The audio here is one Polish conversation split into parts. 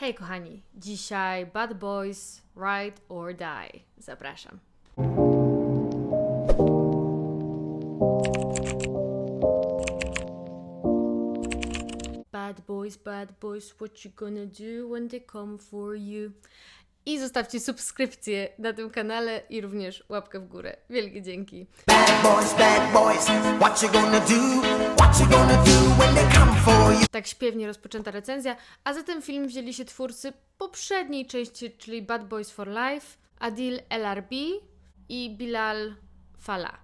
Hej kochani, dzisiaj Bad Boys Ride or Die. Zapraszam. Bad boys, bad boys, what you gonna do when they come for you? I zostawcie subskrypcję na tym kanale i również łapkę w górę. Wielkie dzięki. Bad boys, bad boys, what you gonna do? What you gonna do when they come for you? Tak śpiewnie rozpoczęta recenzja, a za ten film wzięli się twórcy poprzedniej części, czyli Bad Boys for Life, Adil LRB i Bilal Fala.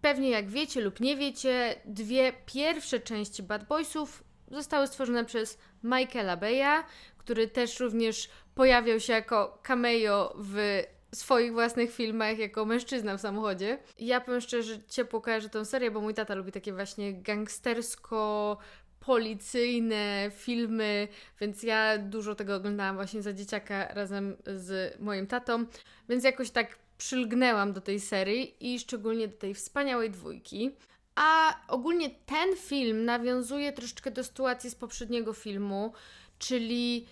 Pewnie jak wiecie lub nie wiecie, dwie pierwsze części Bad Boysów zostały stworzone przez Michaela Beya, który też również pojawiał się jako cameo w swoich własnych filmach jako mężczyzna w samochodzie. Ja powiem szczerze, ciepło kojarzę tę serię, bo mój tata lubi takie właśnie gangstersko policyjne filmy, więc ja dużo tego oglądałam właśnie za dzieciaka razem z moim tatą, więc jakoś tak przylgnęłam do tej serii i szczególnie do tej wspaniałej dwójki. A ogólnie ten film nawiązuje troszeczkę do sytuacji z poprzedniego filmu, czyli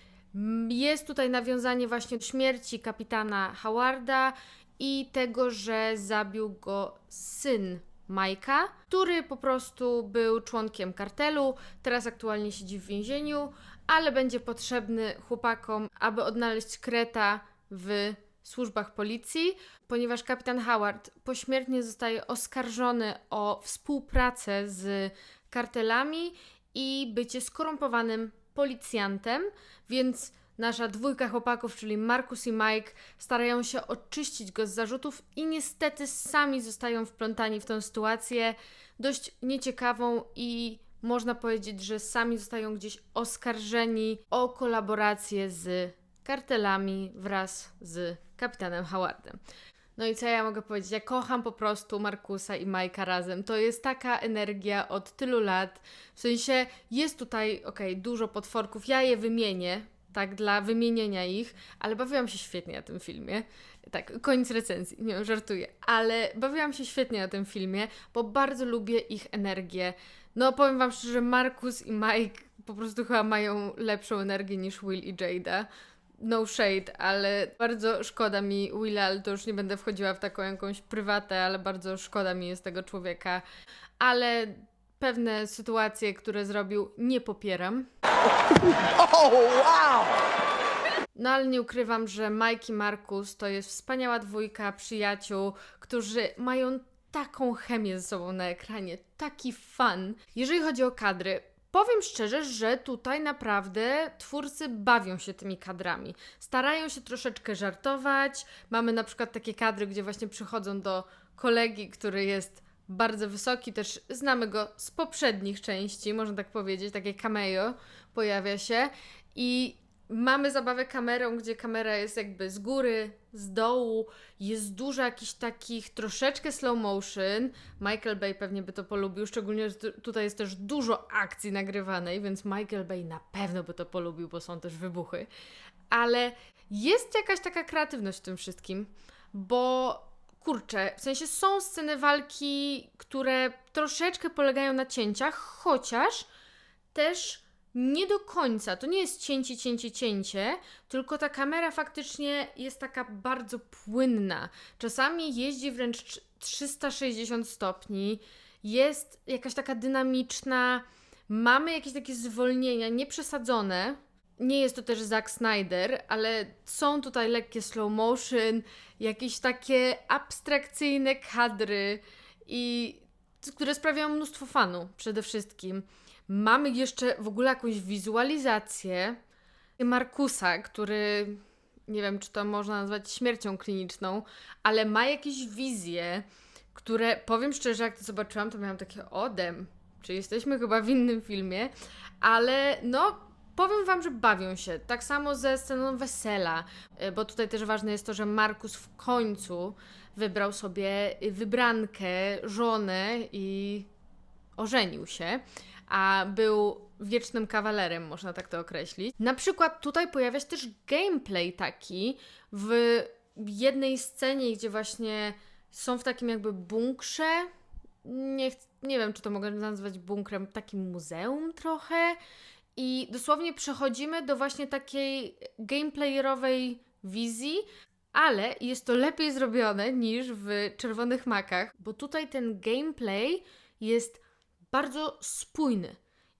jest tutaj nawiązanie właśnie do śmierci kapitana Howarda i tego, że zabił go syn Majka, który po prostu był członkiem kartelu, teraz aktualnie siedzi w więzieniu, ale będzie potrzebny chłopakom, aby odnaleźć kreta w służbach policji, ponieważ kapitan Howard pośmiertnie zostaje oskarżony o współpracę z kartelami i bycie skorumpowanym policjantem, więc nasza dwójka chłopaków, czyli Markus i Mike, starają się oczyścić go z zarzutów i niestety sami zostają wplątani w tę sytuację dość nieciekawą i można powiedzieć, że sami zostają gdzieś oskarżeni o kolaborację z kartelami wraz z kapitanem Howardem. No i co ja mogę powiedzieć? Ja kocham po prostu Markusa i Majka razem. To jest taka energia od tylu lat. W sensie jest tutaj, okej, dużo potworków. Ja je wymienię, tak, dla wymienienia ich, ale bawiłam się świetnie na tym filmie. Tak, koniec recenzji, nie żartuję, ale bawiłam się świetnie na tym filmie, bo bardzo lubię ich energię. No, powiem Wam szczerze, Markus i Mike po prostu chyba mają lepszą energię niż Will i Jada no shade, ale bardzo szkoda mi Willa, ale to już nie będę wchodziła w taką jakąś prywatę, ale bardzo szkoda mi jest tego człowieka. Ale pewne sytuacje, które zrobił, nie popieram. No ale nie ukrywam, że Mike i Markus to jest wspaniała dwójka przyjaciół, którzy mają taką chemię ze sobą na ekranie, taki fan. Jeżeli chodzi o kadry, Powiem szczerze, że tutaj naprawdę twórcy bawią się tymi kadrami. Starają się troszeczkę żartować. Mamy na przykład takie kadry, gdzie właśnie przychodzą do kolegi, który jest bardzo wysoki, też znamy go z poprzednich części, można tak powiedzieć, takie cameo pojawia się i mamy zabawę kamerą, gdzie kamera jest jakby z góry, z dołu, jest dużo jakichś takich troszeczkę slow motion. Michael Bay pewnie by to polubił, szczególnie, że tu- tutaj jest też dużo akcji nagrywanej, więc Michael Bay na pewno by to polubił, bo są też wybuchy. Ale jest jakaś taka kreatywność w tym wszystkim, bo kurczę, w sensie są sceny walki, które troszeczkę polegają na cięciach, chociaż też nie do końca. To nie jest cięcie, cięcie, cięcie, tylko ta kamera faktycznie jest taka bardzo płynna. Czasami jeździ wręcz trz- 360 stopni, jest jakaś taka dynamiczna. Mamy jakieś takie zwolnienia, nieprzesadzone. Nie jest to też Zack Snyder, ale są tutaj lekkie slow motion, jakieś takie abstrakcyjne kadry i które sprawiają mnóstwo fanu przede wszystkim. Mamy jeszcze w ogóle jakąś wizualizację Markusa, który nie wiem, czy to można nazwać śmiercią kliniczną, ale ma jakieś wizje, które powiem szczerze, jak to zobaczyłam, to miałam takie odem. Czy jesteśmy chyba w innym filmie, ale no, powiem Wam, że bawią się. Tak samo ze sceną wesela, y, bo tutaj też ważne jest to, że Markus w końcu wybrał sobie wybrankę, żonę i ożenił się, a był wiecznym kawalerem, można tak to określić. Na przykład tutaj pojawia się też gameplay taki w jednej scenie, gdzie właśnie są w takim jakby bunkrze. Nie, nie wiem, czy to mogę nazwać bunkrem, takim muzeum trochę. I dosłownie przechodzimy do właśnie takiej gameplayerowej wizji, ale jest to lepiej zrobione niż w Czerwonych Makach, bo tutaj ten gameplay jest bardzo spójny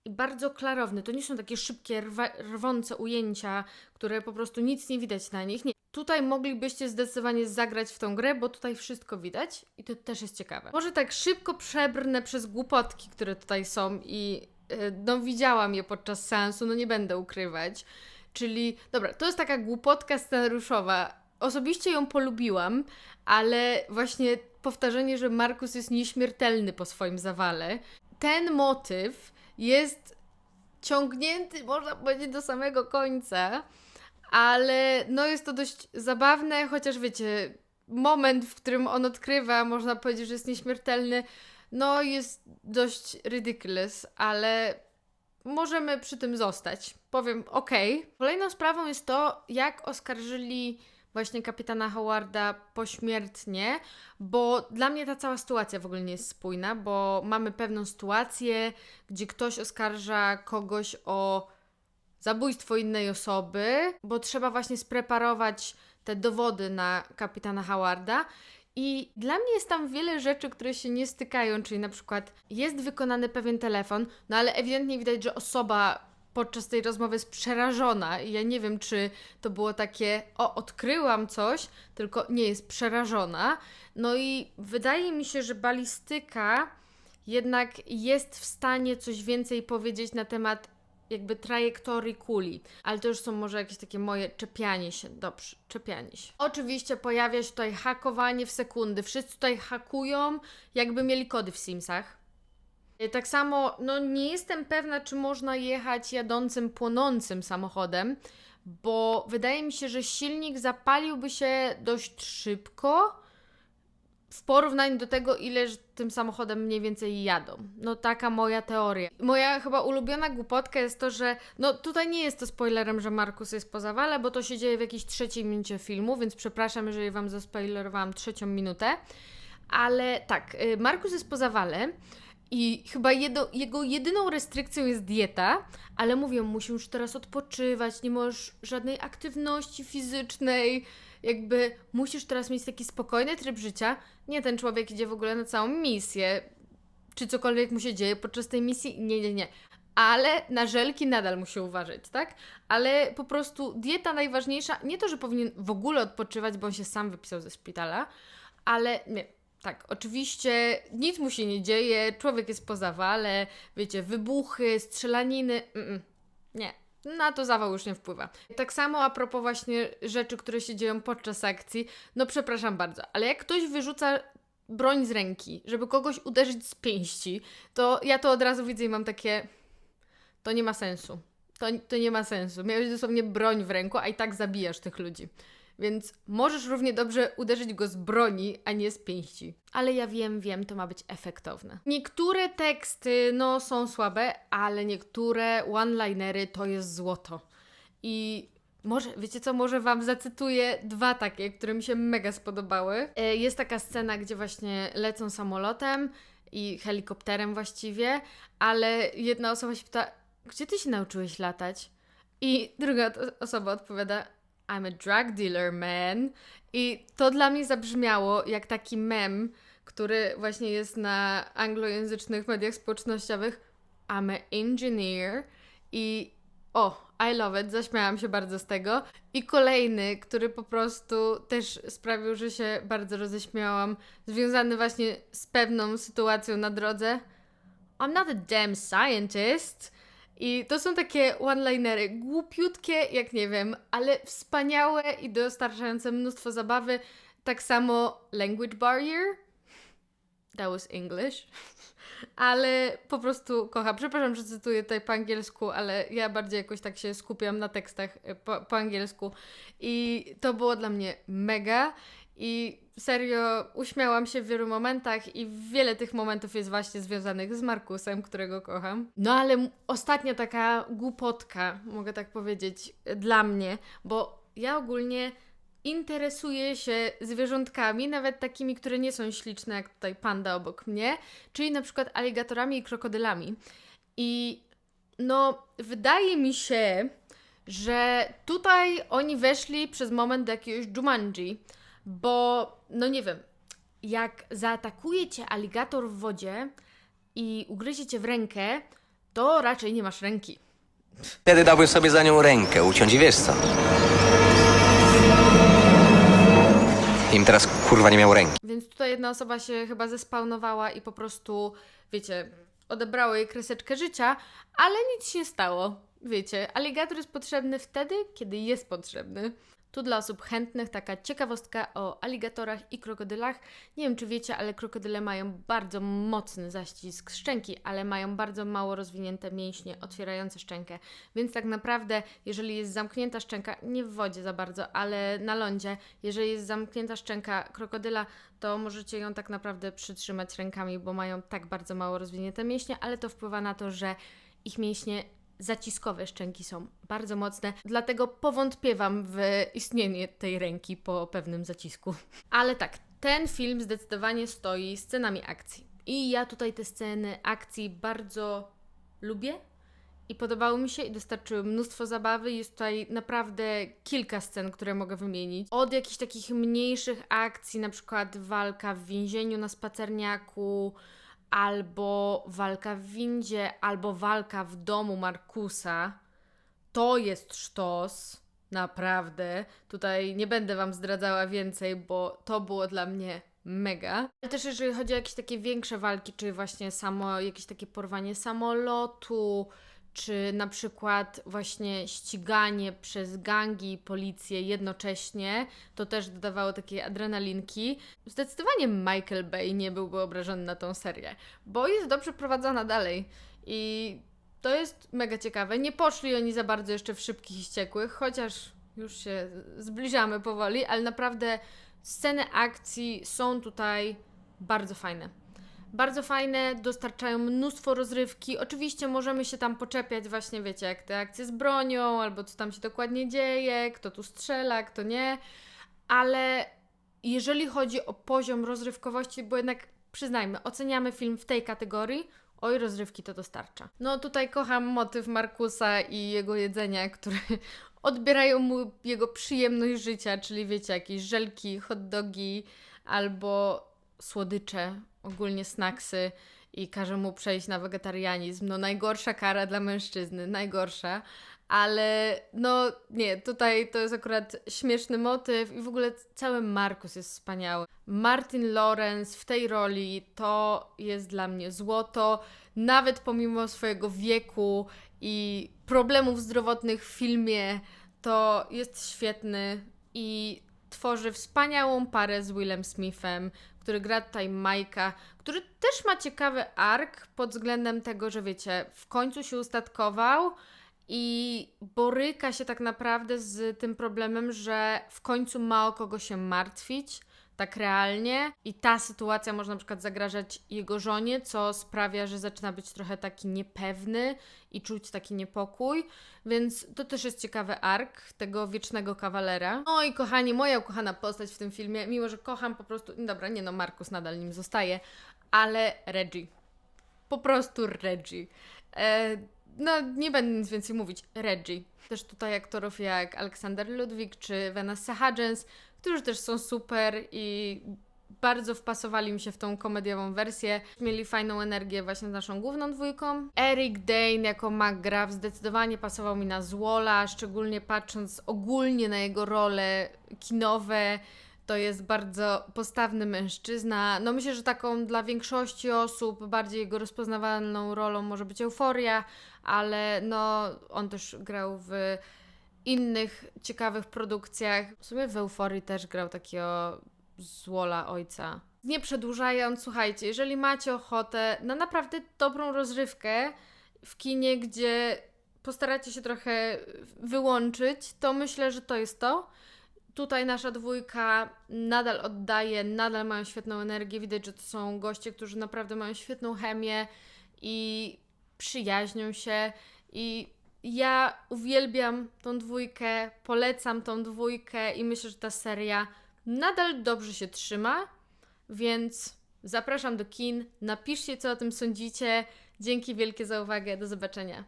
i bardzo klarowny. To nie są takie szybkie, rwa, rwące ujęcia, które po prostu nic nie widać na nich. Nie. Tutaj moglibyście zdecydowanie zagrać w tą grę, bo tutaj wszystko widać i to też jest ciekawe. Może tak szybko przebrnę przez głupotki, które tutaj są i e, no widziałam je podczas seansu, no nie będę ukrywać. Czyli, dobra, to jest taka głupotka scenariuszowa. Osobiście ją polubiłam, ale właśnie powtarzanie, że Markus jest nieśmiertelny po swoim zawale, ten motyw jest ciągnięty, można powiedzieć, do samego końca, ale no jest to dość zabawne, chociaż wiecie, moment, w którym on odkrywa, można powiedzieć, że jest nieśmiertelny, no jest dość ridiculous, ale możemy przy tym zostać. Powiem ok. Kolejną sprawą jest to, jak oskarżyli właśnie kapitana Howarda pośmiertnie, bo dla mnie ta cała sytuacja w ogóle nie jest spójna, bo mamy pewną sytuację, gdzie ktoś oskarża kogoś o zabójstwo innej osoby, bo trzeba właśnie spreparować te dowody na kapitana Howarda. I dla mnie jest tam wiele rzeczy, które się nie stykają, czyli na przykład jest wykonany pewien telefon, no ale ewidentnie widać, że osoba podczas tej rozmowy jest przerażona. I ja nie wiem, czy to było takie, o, odkryłam coś, tylko nie jest przerażona. No i wydaje mi się, że balistyka jednak jest w stanie coś więcej powiedzieć na temat jakby trajektorii kuli, ale to już są może jakieś takie moje czepianie się, dobrze, czepianie się. Oczywiście pojawia się tutaj hakowanie w sekundy, wszyscy tutaj hakują, jakby mieli kody w Simsach. Tak samo, no nie jestem pewna, czy można jechać jadącym, płonącym samochodem, bo wydaje mi się, że silnik zapaliłby się dość szybko w porównaniu do tego, ile tym samochodem mniej więcej jadą. No taka moja teoria. Moja chyba ulubiona głupotka jest to, że no tutaj nie jest to spoilerem, że Markus jest po zawale, bo to się dzieje w jakiejś trzeciej minucie filmu, więc przepraszam, jeżeli Wam zaspoilerowałam trzecią minutę. Ale tak, y, Markus jest po zawale i chyba jego jedyną restrykcją jest dieta, ale mówią, musisz teraz odpoczywać, nie możesz żadnej aktywności fizycznej, jakby musisz teraz mieć taki spokojny tryb życia. Nie, ten człowiek idzie w ogóle na całą misję. Czy cokolwiek mu się dzieje podczas tej misji? Nie, nie, nie. Ale na żelki nadal musi uważać, tak? Ale po prostu dieta najważniejsza. Nie to, że powinien w ogóle odpoczywać, bo on się sam wypisał ze szpitala, ale nie, tak, oczywiście nic mu się nie dzieje, człowiek jest po zawale, wiecie, wybuchy, strzelaniny. Mm-mm. Nie, na to zawał już nie wpływa. Tak samo a propos właśnie rzeczy, które się dzieją podczas akcji, no przepraszam bardzo, ale jak ktoś wyrzuca broń z ręki, żeby kogoś uderzyć z pięści, to ja to od razu widzę i mam takie. To nie ma sensu. To, to nie ma sensu. Miałeś dosłownie broń w ręku, a i tak zabijasz tych ludzi. Więc możesz równie dobrze uderzyć go z broni, a nie z pięści. Ale ja wiem, wiem, to ma być efektowne. Niektóre teksty, no, są słabe, ale niektóre one-linery to jest złoto. I może, wiecie co, może Wam zacytuję dwa takie, które mi się mega spodobały. E, Jest taka scena, gdzie właśnie lecą samolotem i helikopterem właściwie, ale jedna osoba się pyta, gdzie Ty się nauczyłeś latać? I druga osoba odpowiada, I'm a drug dealer, man. I to dla mnie zabrzmiało jak taki mem, który właśnie jest na anglojęzycznych mediach społecznościowych. I'm a engineer. I o, I love it, zaśmiałam się bardzo z tego. I kolejny, który po prostu też sprawił, że się bardzo roześmiałam, związany właśnie z pewną sytuacją na drodze. I'm not a damn scientist. I to są takie one-linery, głupiutkie, jak nie wiem, ale wspaniałe i dostarczające mnóstwo zabawy. Tak samo language barrier. That was English. Ale po prostu kocham. Przepraszam, że cytuję tutaj po angielsku, ale ja bardziej jakoś tak się skupiam na tekstach e, po, po angielsku. I to było dla mnie mega. I serio uśmiałam się w wielu momentach i wiele tych momentów jest właśnie związanych z Markusem, którego kocham. No ale ostatnia taka głupotka, mogę tak powiedzieć, dla mnie, bo ja ogólnie interesuję się zwierzątkami, nawet takimi, które nie są śliczne, jak tutaj panda obok mnie, czyli na przykład aligatorami i krokodylami. I No, wydaje mi się, że tutaj oni weszli przez moment do jakiegoś Jumanji, bo, no nie wiem, jak zaatakuje cię aligator w wodzie i ugryzie cię w rękę, to raczej nie masz ręki. Wtedy dałbym sobie za nią rękę uciąć i wiesz co? Im teraz kurwa nie miał ręki. Więc tutaj jedna osoba się chyba zespawnowała i po prostu, wiecie, odebrało jej kreseczkę życia, ale nic się nie stało. Wiecie, aligator jest potrzebny wtedy, kiedy jest potrzebny. Tu dla osób chętnych taka ciekawostka o aligatorach i krokodylach. Nie wiem, czy wiecie, ale krokodyle mają bardzo mocny zaścisk szczęki, ale mają bardzo mało rozwinięte mięśnie otwierające szczękę. Więc tak naprawdę, jeżeli jest zamknięta szczęka, nie w wodzie za bardzo, ale na lądzie, jeżeli jest zamknięta szczęka krokodyla, to możecie ją tak naprawdę przytrzymać rękami, bo mają tak bardzo mało rozwinięte mięśnie, ale to wpływa na to, że ich mięśnie zaciskowe szczęki są bardzo mocne, dlatego powątpiewam w istnienie tej ręki po pewnym zacisku. Ale tak, ten film zdecydowanie stoi scenami akcji. I ja tutaj te sceny akcji bardzo lubię i podobały mi się i dostarczyły mnóstwo zabawy. Jest tutaj naprawdę kilka scen, które mogę wymienić. Od jakichś takich mniejszych akcji, na przykład walka w więzieniu na spacerniaku, albo walka w windzie, albo walka w domu Markusa. To jest sztos, naprawdę. Tutaj nie będę Wam zdradzała więcej, bo to było dla mnie mega. Ale też jeżeli chodzi o jakieś takie większe walki, czy właśnie samo jakieś takie porwanie samolotu, czy na przykład właśnie ściganie przez gangi i policję jednocześnie, to też dodawało takiej adrenalinki. Zdecydowanie Michael Bay nie byłby obrażony na tą serię, bo jest dobrze prowadzona dalej i to jest mega ciekawe. Nie poszli oni za bardzo jeszcze w szybkich i ściekłych, chociaż już się zbliżamy powoli, ale naprawdę sceny akcji są tutaj bardzo fajne. Bardzo fajne, dostarczają mnóstwo rozrywki. Oczywiście możemy się tam poczepiać, właśnie wiecie, jak te akcje z bronią, albo co tam się dokładnie dzieje, kto tu strzela, kto nie, ale jeżeli chodzi o poziom rozrywkowości, bo jednak przyznajmy, oceniamy film w tej kategorii, oj, rozrywki to dostarcza. No tutaj kocham motyw Markusa i jego jedzenia, które odbierają mu jego przyjemność życia, czyli wiecie, jakieś żelki, hot dogi albo słodycze, ogólnie snacksy i każe mu przejść na wegetarianizm. No najgorsza kara dla mężczyzny, najgorsza. Ale no nie, tutaj to jest akurat śmieszny motyw i w ogóle cały Markus jest wspaniały. Martin Lawrence w tej roli to jest dla mnie złoto, nawet pomimo swojego wieku i problemów zdrowotnych w filmie, to jest świetny i tworzy wspaniałą parę z Willem Smithem, który gra tutaj Majka, który też ma ciekawy ark pod względem tego, że wiecie, w końcu się ustatkował i boryka się tak naprawdę z tym problemem, że w końcu ma o kogo się martwić, tak realnie. I ta sytuacja może na przykład zagrażać jego żonie, co sprawia, że zaczyna być trochę taki niepewny i czuć taki niepokój. Więc to też jest ciekawy ark tego wiecznego kawalera. No i kochani, moja ukochana postać w tym filmie, mimo że kocham po prostu. no Dobra, nie no, Markus nadal nim zostaje, ale Reggie. Po prostu Reggie. E, no, nie będę nic więcej mówić. Reggie. Też tutaj aktorów jak Aleksander Ludwik czy Vanessa Hudgens, którzy też są super i bardzo wpasowali mi się w tą komediową wersję. Mieli fajną energię właśnie z naszą główną dwójką. Eric Dane jako McGrath zdecydowanie pasował mi na Zwola, szczególnie patrząc ogólnie na jego role kinowe. To jest bardzo postawny mężczyzna. No myślę, że taką dla większości osób bardziej jego rozpoznawalną rolą może być Euforia, ale no on też grał w innych ciekawych produkcjach. W sumie w Euforii też grał takiego złola ojca. Nie przedłużając, słuchajcie, jeżeli macie ochotę na naprawdę dobrą rozrywkę w kinie, gdzie postaracie się trochę wyłączyć, to myślę, że to jest to. Tutaj nasza dwójka nadal oddaje, nadal mają świetną energię. Widać, że to są goście, którzy naprawdę mają świetną chemię i przyjaźnią się. I ja uwielbiam tą dwójkę, polecam tą dwójkę i myślę, że ta seria nadal dobrze się trzyma, więc zapraszam do kin. Napiszcie, co o tym sądzicie. Dzięki wielkie za uwagę. Do zobaczenia.